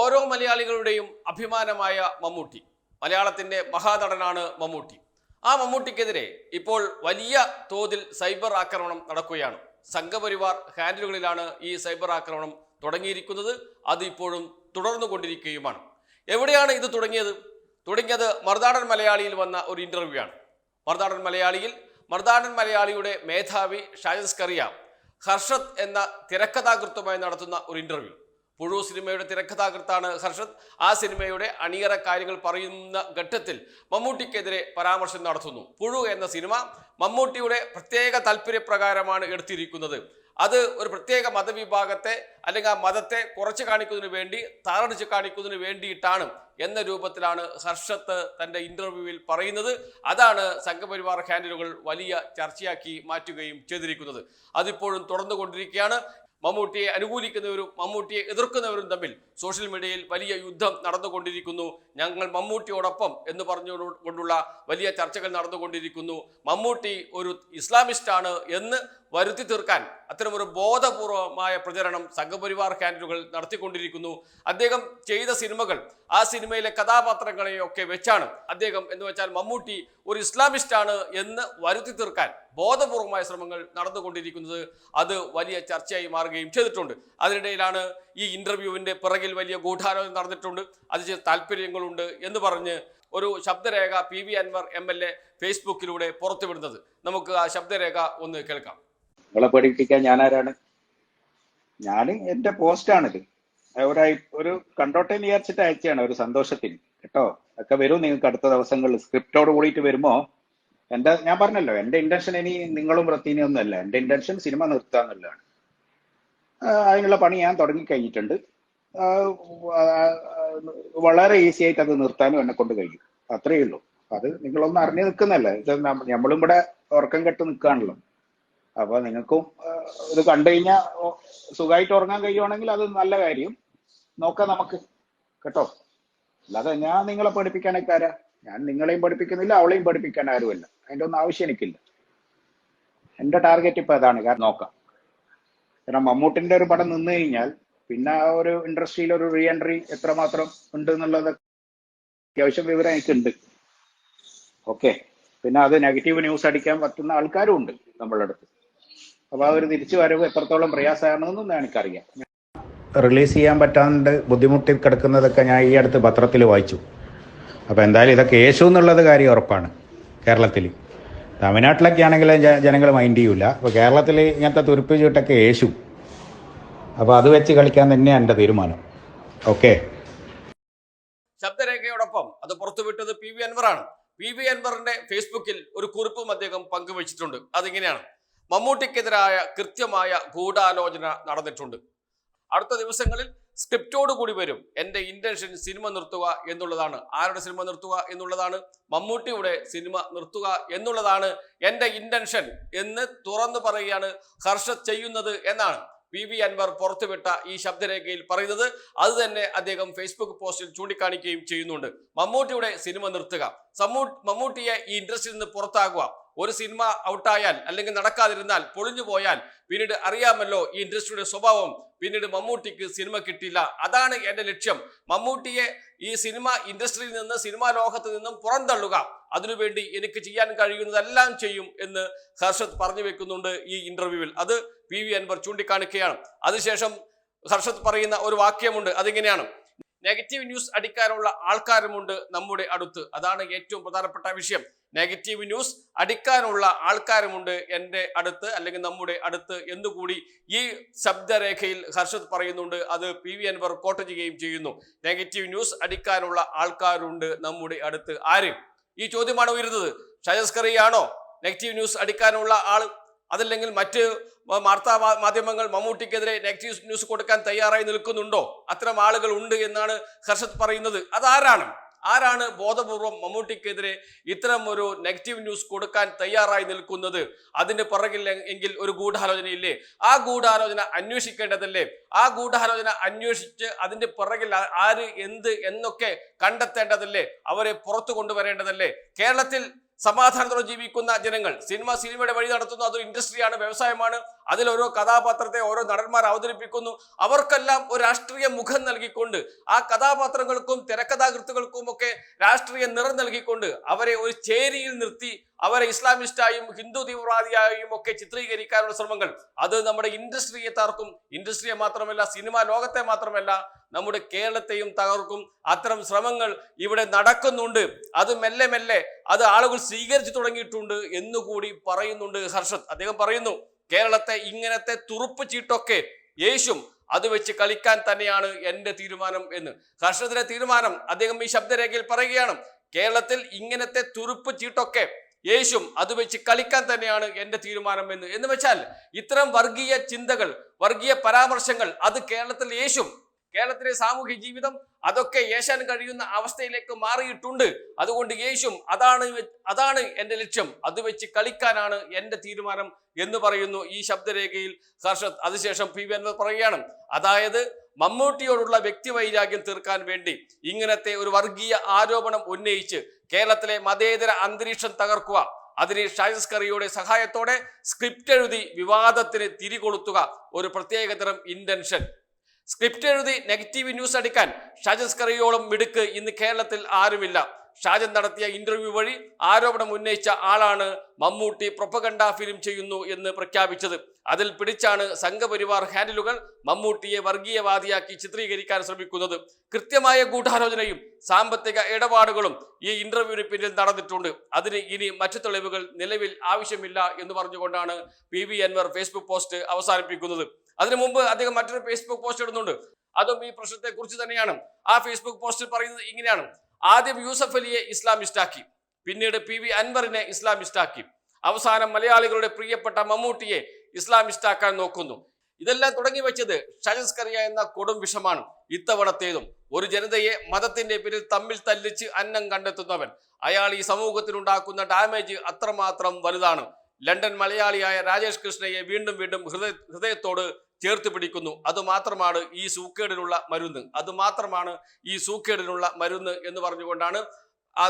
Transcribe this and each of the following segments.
ഓരോ മലയാളികളുടെയും അഭിമാനമായ മമ്മൂട്ടി. മലയാളത്തിന്റെ മഹാനടനാണ് മമ്മൂട്ടി. ആ മമ്മൂട്ടിക്കെതിരെ ഇപ്പോൾ വലിയ തോതിൽ സൈബർ ആക്രമണം നടക്കുകയാണ്. സംഘപരിവാർ ഹാൻഡിലുകളിലാണ് ഈ സൈബർ ആക്രമണം തുടങ്ങിയിരിക്കുന്നത്. അത് ഇപ്പോഴും തുടർന്നു കൊണ്ടിരിക്കുകയുമാണ്. എവിടെയാണ് ഇത് തുടങ്ങിയത്? തുടങ്ങിയത് മറുനാടൻ മലയാളിയിൽ വന്ന ഒരു ഇന്റർവ്യൂ ആണ് മറുനാടൻ മലയാളിയിൽ മറുനാടൻ മലയാളിയുടെ മേധാവി ഷാജസ് കറിയ ഹർഷത് എന്ന തിരക്കഥാകൃത്തുമായി നടത്തുന്ന ഒരു ഇന്റർവ്യൂ. പുഴു സിനിമയുടെ തിരക്കഥാകൃത്താണ് ഹർഷത് ആ സിനിമയുടെ അണിയറ കാര്യങ്ങൾ പറയുന്ന ഘട്ടത്തിൽ മമ്മൂട്ടിക്കെതിരെ പരാമർശം നടത്തുന്നു. പുഴു എന്ന സിനിമ മമ്മൂട്ടിയുടെ പ്രത്യേക താല്പര്യപ്രകാരമാണ് എടുത്തിരിക്കുന്നത്. അത് ഒരു പ്രത്യേക മതവിഭാഗത്തെ അല്ലെങ്കിൽ ആ മതത്തെ കുറച്ച് കാണിക്കുന്നതിന് വേണ്ടി താറടിച്ച് കാണിക്കുന്നതിന് വേണ്ടിയിട്ടാണ് എന്ന രൂപത്തിലാണ് ഹർഷത്ത് തന്റെ ഇന്റർവ്യൂവിൽ പറയുന്നത്. അതാണ് സംഘപരിവാർ ഹാൻഡലുകൾ വലിയ ചർച്ചയാക്കി മാറ്റുകയും ചെയ്തിരിക്കുന്നത്. അതിപ്പോഴും തുടർന്നുകൊണ്ടിരിക്കുകയാണ്. മമ്മൂട്ടിയെ അനുകൂലിക്കുന്നവരും മമ്മൂട്ടിയെ എതിർക്കുന്നവരും തമ്മിൽ സോഷ്യൽ മീഡിയയിൽ വലിയ യുദ്ധം നടന്നുകൊണ്ടിരിക്കുന്നു. ഞങ്ങൾ മമ്മൂട്ടിയോടൊപ്പം എന്ന് പറഞ്ഞുകൊണ്ടുള്ള വലിയ ചർച്ചകൾ നടന്നുകൊണ്ടിരിക്കുന്നു. മമ്മൂട്ടി ഒരു ഇസ്ലാമിസ്റ്റ് ആണ് എന്ന് വരുത്തി തീർക്കാൻ അത്തരമൊരു ബോധപൂർവമായ പ്രചരണം സംഘപരിവാർ ക്യാൻഡലുകൾ നടത്തിക്കൊണ്ടിരിക്കുന്നു. അദ്ദേഹം ചെയ്ത സിനിമകൾ ആ സിനിമയിലെ കഥാപാത്രങ്ങളെയൊക്കെ വെച്ചാണ് അദ്ദേഹം എന്ന് വെച്ചാൽ മമ്മൂട്ടി ഒരു ഇസ്ലാമിസ്റ്റ് ആണ് എന്ന് വരുത്തി തീർക്കാൻ ബോധപൂർവമായ ശ്രമങ്ങൾ നടന്നുകൊണ്ടിരിക്കുന്നത്. അത് വലിയ ചർച്ചയായി മാറുകയും ചെയ്തിട്ടുണ്ട്. അതിനിടയിലാണ് ഈ ഇന്റർവ്യൂവിന്റെ പിറകിൽ വലിയ ഗൂഢാലോചന നടന്നിട്ടുണ്ട്. അത് ചില താല്പര്യങ്ങളുണ്ട് എന്ന് പറഞ്ഞ് ഒരു ശബ്ദരേഖ P V Anvar M L A ഫേസ്ബുക്കിലൂടെ പുറത്തുവിടുന്നത്. നമുക്ക് ആ ശബ്ദരേഖ ഒന്ന് കേൾക്കാം. നിങ്ങളെ പഠിപ്പിക്കാൻ ഞാനാരാണ്? ഞാൻ എന്റെ പോസ്റ്റാണിത്. ഒരു ഒരു കണ്ടോട്ടെ എന്ന് വിചാരിച്ചിട്ട് അയച്ചാണ് ഒരു സന്തോഷത്തിൽ. കേട്ടോ? ഒക്കെ വരും നിങ്ങൾക്ക് അടുത്ത ദിവസങ്ങളിൽ. സ്ക്രിപ്റ്റോട് കൂടിയിട്ട് വരുമ്പോ എന്റെ ഞാൻ പറഞ്ഞല്ലോ എന്റെ ഇന്റൻഷൻ ഇനി നിങ്ങളും ഒന്നും അല്ല എന്റെ ഇന്റൻഷൻ സിനിമ നിർത്തുക എന്നുള്ളതാണ്. അതിനുള്ള പണി ഞാൻ തുടങ്ങി കഴിഞ്ഞിട്ടുണ്ട് വളരെ ഈസി ആയിട്ട് അത് നിർത്താനും എന്നെ കൊണ്ട് കഴിയും. അത്രയേ ഉള്ളൂ. അത് നിങ്ങളൊന്നും അറിഞ്ഞു നിൽക്കുന്നല്ല ഇത് നമ്മളും ഇവിടെ ഉറക്കം കെട്ട് നിൽക്കുകയാണല്ലോ. അപ്പൊ നിങ്ങൾക്കും ഇത് കണ്ടു കഴിഞ്ഞാൽ സുഖമായിട്ട് ഉറങ്ങാൻ കഴിയുവാണെങ്കിൽ അത് നല്ല കാര്യം. നോക്കാം നമുക്ക്. കേട്ടോ? അല്ലാതെ ഞാൻ നിങ്ങളെ പഠിപ്പിക്കാനൊക്കെ ആരാ? ഞാൻ നിങ്ങളെയും പഠിപ്പിക്കുന്നില്ല അവളെയും പഠിപ്പിക്കാൻ ആരുമല്ല. അതിന്റെ ഒന്നും ആവശ്യം എനിക്കില്ല. എന്റെ ടാർഗറ്റ് ഇപ്പൊ അതാണ്. കാരണം നോക്കാം. കാരണം മമ്മൂട്ടിന്റെ ഒരു പടം നിന്നു കഴിഞ്ഞാൽ പിന്നെ ആ ഒരു ഇൻഡസ്ട്രിയിൽ ഒരു റീ എൻട്രി എത്രമാത്രം ഉണ്ട് എന്നുള്ളത് അത്യാവശ്യം വിവരം എനിക്കുണ്ട്. ഓക്കെ. പിന്നെ അത് നെഗറ്റീവ് ന്യൂസ് അടിക്കാൻ പറ്റുന്ന ആൾക്കാരും ഉണ്ട് നമ്മളടുത്ത് അടുത്ത്. അപ്പൊ ആ ഒരു തിരിച്ചു വരവ് എത്രത്തോളം പ്രയാസമാണെന്നും എനിക്കറിയാം. റിലീസ് ചെയ്യാൻ പറ്റാണ്ട് ബുദ്ധിമുട്ടി കിടക്കുന്നതൊക്കെ ഞാൻ ഈ അടുത്ത് പത്രത്തിൽ വായിച്ചു. അപ്പോൾ എന്തായാലും ഇതൊക്കെ യേശു എന്നുള്ളത് കാര്യം ഉറപ്പാണ് കേരളത്തിൽ. തമിഴ്നാട്ടിലൊക്കെ ആണെങ്കിൽ ജനങ്ങൾ മൈൻഡ് ചെയ്യൂല. അപ്പോൾ കേരളത്തിൽ ഇങ്ങനത്തെ തുരുപ്പ് ചീട്ടൊക്കെ യേശു. അപ്പോൾ അത് വെച്ച് കളിക്കാൻ തന്നെയാണ് എന്റെ തീരുമാനം. ഓക്കെ? ശബ്ദരേഖയോടൊപ്പം അത് പുറത്തുവിട്ടത് പി വി അൻവറാണ് പി വി അൻവറിന്റെ ഫേസ്ബുക്കിൽ ഒരു കുറിപ്പും അദ്ദേഹം പങ്കുവച്ചിട്ടുണ്ട്. അതിങ്ങനെയാണ്. മമ്മൂട്ടിക്കെതിരായ കൃത്യമായ ഗൂഢാലോചന നടന്നിട്ടുണ്ട്. അടുത്ത ദിവസങ്ങളിൽ സ്ക്രിപ്റ്റോട് കൂടി വരും. എന്റെ ഇന്റൻഷൻ സിനിമ നിർത്തുക എന്നുള്ളതാണ്. ആരുടെ സിനിമ നിർത്തുക എന്നുള്ളതാണ്? മമ്മൂട്ടിയുടെ സിനിമ നിർത്തുക എന്നുള്ളതാണ് എന്റെ ഇന്റൻഷൻ എന്ന് തുറന്നു പറയുകയാണ് ഹർഷത് ചെയ്യുന്നത് എന്നാണ്. പി വി അൻവർ പുറത്തുവിട്ട ഈ ശബ്ദരേഖയിൽ പറയുന്നത് അത് തന്നെ അദ്ദേഹം ഫേസ്ബുക്ക് പോസ്റ്റിൽ ചൂണ്ടിക്കാണിക്കുകയും ചെയ്യുന്നുണ്ട്. മമ്മൂട്ടിയുടെ സിനിമ നിർത്തുക. സമ്മൂ മമ്മൂട്ടിയെ ഈ ഇൻഡസ്ട്രിയിൽ നിന്ന് പുറത്താകുക ഒരു സിനിമ ഔട്ടായാൽ അല്ലെങ്കിൽ നടക്കാതിരുന്നാൽ പൊളിഞ്ഞു പോയാൽ പിന്നീട് അറിയാമല്ലോ ഈ ഇൻഡസ്ട്രിയുടെ സ്വഭാവം. പിന്നീട് മമ്മൂട്ടിക്ക് സിനിമ കിട്ടില്ല. അതാണ് എന്റെ ലക്ഷ്യം. മമ്മൂട്ടിയെ ഈ സിനിമ ഇൻഡസ്ട്രിയിൽ നിന്ന് സിനിമാ ലോകത്ത് നിന്നും പുറന്തള്ളുക. അതിനുവേണ്ടി എനിക്ക് ചെയ്യാൻ കഴിയുന്നതെല്ലാം ചെയ്യും എന്ന് ഹർഷത് പറഞ്ഞു വെക്കുന്നുണ്ട് ഈ ഇന്റർവ്യൂവിൽ അത് പി വി അൻവർ ചൂണ്ടിക്കാണിക്കുകയാണ്. അതിനുശേഷം ഹർഷത് പറയുന്ന ഒരു വാക്യമുണ്ട് അതിങ്ങനെയാണ്. നെഗറ്റീവ് ന്യൂസ് അടിക്കാനുള്ള ആൾക്കാരുമുണ്ട് നമ്മുടെ അടുത്ത്. അതാണ് ഏറ്റവും പ്രധാനപ്പെട്ട വിഷയം. നെഗറ്റീവ് ന്യൂസ് അടിക്കാനുള്ള ആൾക്കാരുമുണ്ട് എന്റെ അടുത്ത് അല്ലെങ്കിൽ നമ്മുടെ അടുത്ത് എന്നുകൂടി ഈ ശബ്ദരേഖയിൽ ഹർഷത് പറയുന്നുണ്ട്. അത് പി വി അൻവർ കോട്ട് ചെയ്യുകയും ചെയ്യുന്നു. നെഗറ്റീവ് ന്യൂസ് അടിക്കാനുള്ള ആൾക്കാരുണ്ട് നമ്മുടെ അടുത്ത്. ആര്? ഈ ചോദ്യമാണ് ഉയരുന്നത്. ഷജസ്കറിയാണോ നെഗറ്റീവ് ന്യൂസ് അടിക്കാനുള്ള ആൾ അതല്ലെങ്കിൽ മറ്റ് വാർത്താ മാധ്യമങ്ങൾ മമ്മൂട്ടിക്കെതിരെ നെഗറ്റീവ് ന്യൂസ് കൊടുക്കാൻ തയ്യാറായി നിൽക്കുന്നുണ്ടോ? അത്തരം ആളുകൾ ഉണ്ട് എന്നാണ് ഹർഷത് പറയുന്നത്. അതാരാണ്? ആരാണ് ബോധപൂർവം മമ്മൂട്ടിക്കെതിരെ ഇത്തരം ഒരു നെഗറ്റീവ് ന്യൂസ് കൊടുക്കാൻ തയ്യാറായി നിൽക്കുന്നത്? അതിന് പുറകിൽ എങ്കിൽ ഒരു ഗൂഢാലോചനയില്ലേ? ആ ഗൂഢാലോചന അന്വേഷിക്കേണ്ടതല്ലേ? ആ ഗൂഢാലോചന അന്വേഷിച്ച് അതിന്റെ പുറകിൽ ആര് എന്ത് എന്നൊക്കെ കണ്ടെത്തേണ്ടതല്ലേ? അവരെ പുറത്തു കൊണ്ടുവരേണ്ടതല്ലേ? കേരളത്തിൽ സമാധാനത്തോടെ ജീവിക്കുന്ന ജനങ്ങൾ സിനിമ സിനിമയുടെ വഴി നടത്തുന്നു അതൊരു ഇൻഡസ്ട്രിയാണ് വ്യവസായമാണ്. അതിൽ ഓരോ കഥാപാത്രത്തെ ഓരോ നടന്മാർ അവതരിപ്പിക്കുന്നു. അവർക്കെല്ലാം ഒരു രാഷ്ട്രീയ മുഖം നൽകിക്കൊണ്ട് ആ കഥാപാത്രങ്ങൾക്കും തിരക്കഥാകൃത്തുക്കൾക്കും ഒക്കെ രാഷ്ട്രീയ നിറം നൽകിക്കൊണ്ട് അവരെ ഒരു ചേരിയിൽ നിർത്തി അവരെ ഇസ്ലാമിസ്റ്റായും ഹിന്ദു തീവ്രവാദിയായും ഒക്കെ ചിത്രീകരിക്കാനുള്ള ശ്രമങ്ങൾ. അത് നമ്മുടെ ഇൻഡസ്ട്രിയെ തകർക്കും ഇൻഡസ്ട്രിയെ മാത്രമല്ല സിനിമാ ലോകത്തെ മാത്രമല്ല നമ്മുടെ കേരളത്തെയും തകർക്കും. അത്തരം ശ്രമങ്ങൾ ഇവിടെ നടക്കുന്നുണ്ട്. അത് മെല്ലെ മെല്ലെ അത് ആളുകൾ സ്വീകരിച്ചു തുടങ്ങിയിട്ടുണ്ട് എന്നുകൂടി പറയുന്നുണ്ട് ഹർഷത് അദ്ദേഹം പറയുന്നു കേരളത്തെ ഇങ്ങനത്തെ തുറുപ്പ് ചീട്ടൊക്കെ യേശും അത് വെച്ച് കളിക്കാൻ തന്നെയാണ് എന്റെ തീരുമാനം എന്ന്. ഹർഷത്തിന്റെ തീരുമാനം അദ്ദേഹം ഈ ശബ്ദരേഖയിൽ പറയുകയാണ് കേരളത്തിൽ ഇങ്ങനത്തെ തുറുപ്പ് ചീട്ടൊക്കെ യേശും അത് വെച്ച് കളിക്കാൻ തന്നെയാണ് എന്റെ തീരുമാനം എന്ന്. എന്ന് വെച്ചാൽ ഇത്തരം വർഗീയ ചിന്തകൾ വർഗീയ പരാമർശങ്ങൾ അത് കേരളത്തിൽ യേശും കേരളത്തിലെ സാമൂഹ്യ ജീവിതം അതൊക്കെ യേശാൻ കഴിയുന്ന അവസ്ഥയിലേക്ക് മാറിയിട്ടുണ്ട്. അതുകൊണ്ട് യേശും അതാണ് അതാണ് എന്റെ ലക്ഷ്യം. അത് വെച്ച് കളിക്കാനാണ് എന്റെ തീരുമാനം എന്ന് പറയുന്നു ഈ ശബ്ദരേഖയിൽ ഹർഷത് അതിനുശേഷം പി വി അൻവർ പറയുകയാണ് അതായത് മമ്മൂട്ടിയോടുള്ള വ്യക്തിവൈരാഗ്യം തീർക്കാൻ വേണ്ടി ഇങ്ങനത്തെ ഒരു വർഗീയ ആരോപണം ഉന്നയിച്ച് കേരളത്തിലെ മതേതര അന്തരീക്ഷം തകർക്കുക അതിന് ഷൈസ് കറിയുടെ സഹായത്തോടെ സ്ക്രിപ്റ്റ് എഴുതി വിവാദത്തിന് തിരികൊളുത്തുക ഒരു പ്രത്യേകതരം ഇന്റൻഷൻ. സ്ക്രിപ്റ്റ് എഴുതി നെഗറ്റീവ് ന്യൂസ് അടിക്കാൻ ഷാജൻ കറിയോളം മിടുക്ക് ഇന്ന് കേരളത്തിൽ ആരുമില്ല. ഷാജൻ നടത്തിയ ഇന്റർവ്യൂ വഴി ആരോപണം ഉന്നയിച്ച ആളാണ് മമ്മൂട്ടി പ്രൊപ്പഗണ്ട ഫിലിം ചെയ്യുന്നു എന്ന് പ്രഖ്യാപിച്ചത്. അതിൽ പിടിച്ചാണ് സംഘപരിവാർ ഹാൻഡിലുകൾ മമ്മൂട്ടിയെ വർഗീയവാദിയാക്കി ചിത്രീകരിക്കാൻ ശ്രമിക്കുന്നത്. കൃത്യമായ ഗൂഢാലോചനയും സാമ്പത്തിക ഇടപാടുകളും ഈ ഇന്റർവ്യൂവിന് പിന്നിൽ നടന്നിട്ടുണ്ട്. അതിന് ഇനി മറ്റു തെളിവുകൾ നിലവിൽ ആവശ്യമില്ല എന്ന് പറഞ്ഞുകൊണ്ടാണ് P V Anvar Facebook post അവസാനിപ്പിക്കുന്നത്. അതിനു മുമ്പ് അദ്ദേഹം മറ്റൊരു ഫേസ്ബുക്ക് പോസ്റ്റ് ഇടുന്നുണ്ട്. അതും ഈ പ്രശ്നത്തെ കുറിച്ച് തന്നെയാണ്. ആ ഫേസ്ബുക്ക് പോസ്റ്റിൽ പറയുന്നത് ഇങ്ങനെയാണ്. ആദ്യം യൂസഫ് അലിയെ ഇസ്ലാമിസ്റ്റാക്കി പിന്നീട് പി വി അൻവറിനെ ഇസ്ലാമിസ്റ്റാക്കി അവസാനം മലയാളികളുടെ പ്രിയപ്പെട്ട മമ്മൂട്ടിയെ ഇസ്ലാമിസ്റ്റാക്കാൻ നോക്കുന്നു. ഇതെല്ലാം തുടങ്ങി വെച്ചത് ഷജസ്കറിയ എന്ന കൊടും വിഷമാണ്. ഇത്തവണത്തേതും ഒരു ജനതയെ മതത്തിന്റെ പേരിൽ തമ്മിൽ തല്ലിച്ച് അന്നം കണ്ടെത്തുന്നവൻ. അയാൾ ഈ സമൂഹത്തിനുണ്ടാക്കുന്ന ഡാമേജ് അത്രമാത്രം വലുതാണ്. ലണ്ടൻ മലയാളിയായ രാജേഷ് കൃഷ്ണയെ വീണ്ടും വീണ്ടും ഹൃദയ ഹൃദയത്തോട് ചേർത്ത് പിടിക്കുന്നു. അതുമാത്രമാണ് ഈ സൂക്കേടിനുള്ള മരുന്ന്. അതുമാത്രമാണ് ഈ സൂക്കേടിനുള്ള മരുന്ന് എന്ന് പറഞ്ഞുകൊണ്ടാണ്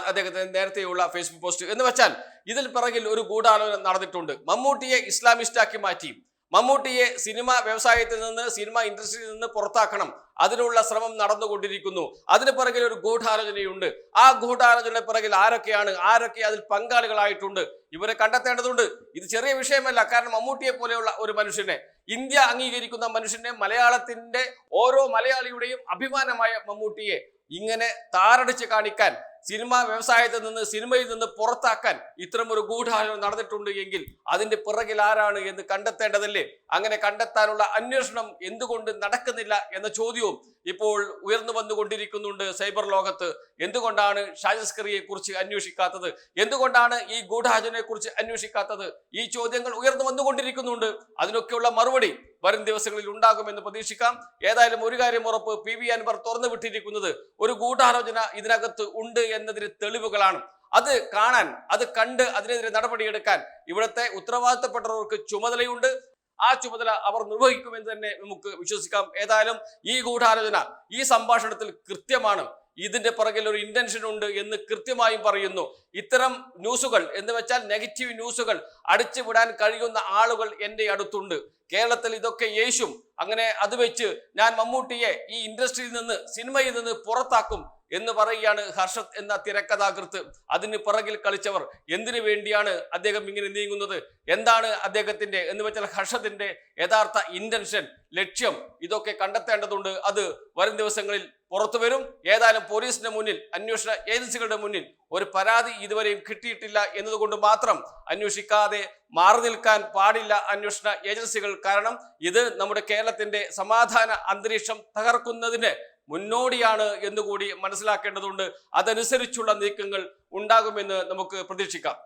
അദ്ദേഹത്തിന് നേരത്തെയുള്ള ഫേസ്ബുക്ക് പോസ്റ്റ് എന്ന് വെച്ചാൽ ഇതിൽ പിറകിൽ ഒരു ഗൂഢാലോചന നടന്നിട്ടുണ്ട്. മമ്മൂട്ടിയെ ഇസ്ലാമിസ്റ്റാക്കി മാറ്റി. മമ്മൂട്ടിയെ സിനിമ വ്യവസായത്തിൽ നിന്ന് സിനിമ ഇൻഡസ്ട്രിയിൽ നിന്ന് പുറത്താക്കണം. അതിനുള്ള ശ്രമം നടന്നുകൊണ്ടിരിക്കുന്നു. അതിന് പിറകിൽ ഒരു ഗൂഢാലോചനയുണ്ട്. ആ ഗൂഢാലോചനയുടെ പിറകിൽ ആരൊക്കെയാണ്? ആരൊക്കെ അതിൽ പങ്കാളികളായിട്ടുണ്ട്? ഇവരെ കണ്ടെത്തേണ്ടതുണ്ട്. ഇത് ചെറിയ വിഷയമല്ല. കാരണം മമ്മൂട്ടിയെ പോലെയുള്ള ഒരു മനുഷ്യനെ ഇന്ത്യ അംഗീകരിക്കുന്ന മനുഷ്യനെ മലയാളത്തിന്റെ ഓരോ മലയാളിയുടെയും അഭിമാനമായ മമ്മൂട്ടിയെ ഇങ്ങനെ താറടിച്ച് കാണിക്കാൻ സിനിമാ വ്യവസായത്തിൽ നിന്ന് സിനിമയിൽ നിന്ന് പുറത്താക്കാൻ ഇത്തരം ഒരു ഗൂഢാലോചന നടന്നിട്ടുണ്ട് എങ്കിൽ അതിന്റെ പിറകിൽ ആരാണ് എന്ന് കണ്ടെത്തേണ്ടതല്ലേ? അങ്ങനെ കണ്ടെത്താനുള്ള അന്വേഷണം എന്തുകൊണ്ട് നടക്കുന്നില്ല എന്ന ചോദ്യവും ഇപ്പോൾ ഉയർന്നു വന്നുകൊണ്ടിരിക്കുന്നുണ്ട് സൈബർ ലോകത്ത്. എന്തുകൊണ്ടാണ് ഷാജസ്കറിയെ കുറിച്ച് അന്വേഷിക്കാത്തത്? എന്തുകൊണ്ടാണ് ഈ ഗൂഢാലോചനയെ കുറിച്ച് അന്വേഷിക്കാത്തത്? ഈ ചോദ്യങ്ങൾ ഉയർന്നു വന്നുകൊണ്ടിരിക്കുന്നുണ്ട്. അതിനൊക്കെയുള്ള മറുപടി വരും ദിവസങ്ങളിൽ ഉണ്ടാകുമെന്ന് പ്രതീക്ഷിക്കാം. ഏതായാലും ഒരു കാര്യം ഉറപ്പ് പി വി അൻവർ തുറന്നു വിട്ടിരിക്കുന്നത് ഒരു ഗൂഢാലോചന ഇതിനകത്ത് ഉണ്ട് എന്നതിന് തെളിവുകളാണ്. അത് കാണാൻ അത് കണ്ട് അതിനെതിരെ നടപടിയെടുക്കാൻ ഇവിടുത്തെ ഉത്തരവാദിത്തപ്പെട്ടവർക്ക് ചുമതലയുണ്ട്. ആ ചുമതല അവർ നിർവഹിക്കുമെന്ന് തന്നെ നമുക്ക് വിശ്വസിക്കാം. ഏതായാലും ഈ ഗൂഢാലോചന ഈ സംഭാഷണത്തിൽ കൃത്യമാണ്. ഇതിന്റെ പുറകിൽ ഒരു ഇന്റൻഷൻ ഉണ്ട് എന്ന് കൃത്യമായും പറയുന്നു. ഇത്തരം ന്യൂസുകൾ എന്ന് വെച്ചാൽ നെഗറ്റീവ് ന്യൂസുകൾ അടിച്ചു വിടാൻ കഴിയുന്ന ആളുകൾ എന്റെ അടുത്തുണ്ട്. കേരളത്തിൽ ഇതൊക്കെ യേശും. അങ്ങനെ അത് വെച്ച് ഞാൻ മമ്മൂട്ടിയെ ഈ ഇൻഡസ്ട്രിയിൽ നിന്ന് സിനിമയിൽ നിന്ന് പുറത്താക്കും എന്ന് പറയുകയാണ് ഹർഷത് എന്ന തിരക്കഥാകൃത്ത്. അതിന് പുറകിൽ കളിച്ചവർ എന്തിനു വേണ്ടിയാണ് അദ്ദേഹം ഇങ്ങനെ നീങ്ങുന്നത്? എന്താണ് അദ്ദേഹത്തിന്റെ എന്ന് വെച്ചാൽ ഹർഷത്തിന്റെ യഥാർത്ഥ ഇന്റൻഷൻ ലക്ഷ്യം? ഇതൊക്കെ കണ്ടെത്തേണ്ടതുണ്ട്. അത് വരും ദിവസങ്ങളിൽ പുറത്തു വരും. ഏതായാലും പോലീസിന്റെ മുന്നിൽ അന്വേഷണ ഏജൻസികളുടെ മുന്നിൽ ഒരു പരാതി ഇതുവരെയും കിട്ടിയിട്ടില്ല എന്നതുകൊണ്ട് മാത്രം അന്വേഷിക്കാതെ മാറി നിൽക്കാൻ പാടില്ല അന്വേഷണ ഏജൻസികൾ. കാരണം ഇത് നമ്മുടെ കേരളത്തിന്റെ സമാധാന അന്തരീക്ഷം തകർക്കുന്നതിന് മുന്നോടിയാണ് എന്നുകൂടി മനസ്സിലാക്കേണ്ടതുണ്ട്. അതനുസരിച്ചുള്ള നീക്കങ്ങൾ ഉണ്ടാകുമെന്ന് നമുക്ക് പ്രതീക്ഷിക്കാം.